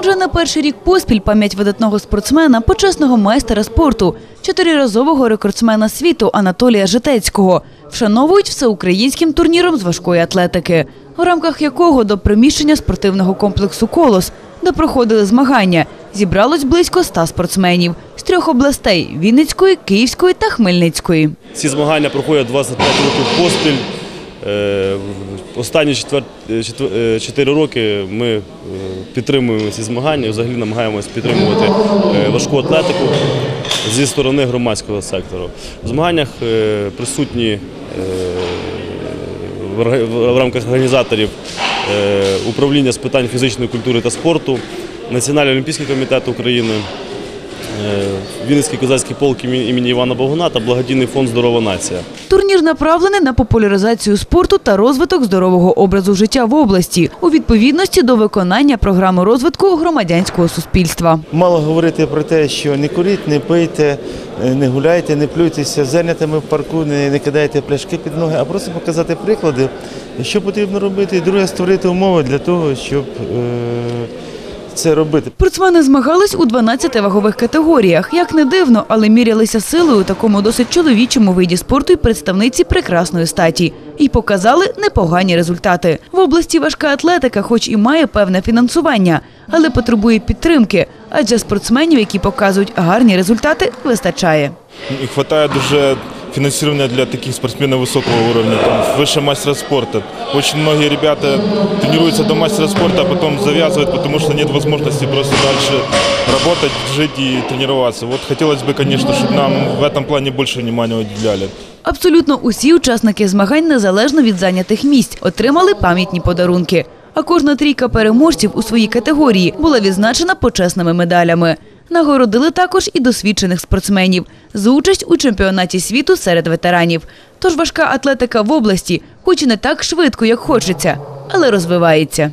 Вже на перший рік поспіль пам'ять видатного спортсмена, почесного майстера спорту, чотириразового рекордсмена світу Анатолія Житецького вшановують всеукраїнським турніром з важкої атлетики, у рамках якого до приміщення спортивного комплексу Колос, де проходили змагання, зібралось близько ста спортсменів з трьох областей Вінницької, Київської та Хмельницької. Ці змагання проходять 25 років поспіль. Е, Останні е, е, чотири роки ми підтримуємо ці змагання, взагалі намагаємося підтримувати важку атлетику зі сторони громадського сектору. В змаганнях присутні в рамках організаторів управління з питань фізичної культури та спорту, Національний олімпійський комітет України, Вінницький козацький полк імені Івана Богуна та благодійний фонд Здорова нація. Турнір направлений на популяризацію спорту та розвиток здорового образу життя в області у відповідності до виконання програми розвитку громадянського суспільства. Мало говорити про те, що не куріть, не пийте, е, не гуляйте, не плюйтеся зайнятими в парку, не, не кидайте пляшки під ноги, а просто показати приклади, що потрібно робити, і друге створити умови для того, щоб е, це робити. Спортсмени змагались у 12 вагових категоріях. Як не дивно, але мірялися силою у такому досить чоловічому виді спорту і представниці прекрасної статі. І показали непогані результати. В області важка атлетика, хоч і має певне фінансування, але потребує підтримки, адже спортсменів, які показують гарні результати, вистачає. Не хватает уже финансирования для таких спортсменов высокого уровня, там, выше мастера спорта. Очень многие ребята тренируются до мастера спорта, а потом завязывают, потому что нет возможности просто дальше работать, жить и тренироваться. Вот хотелось бы, конечно, чтобы нам в этом плане больше внимания уделяли. Абсолютно усі учасники змагань, незалежно від зайнятих місць, отримали пам'ятні подарунки. А кожна трійка переможців у своїй категорії була відзначена почесними медалями. Нагородили також і досвідчених спортсменів за участь у чемпіонаті світу серед ветеранів. Тож важка атлетика в області, хоч і не так швидко, як хочеться, але розвивається.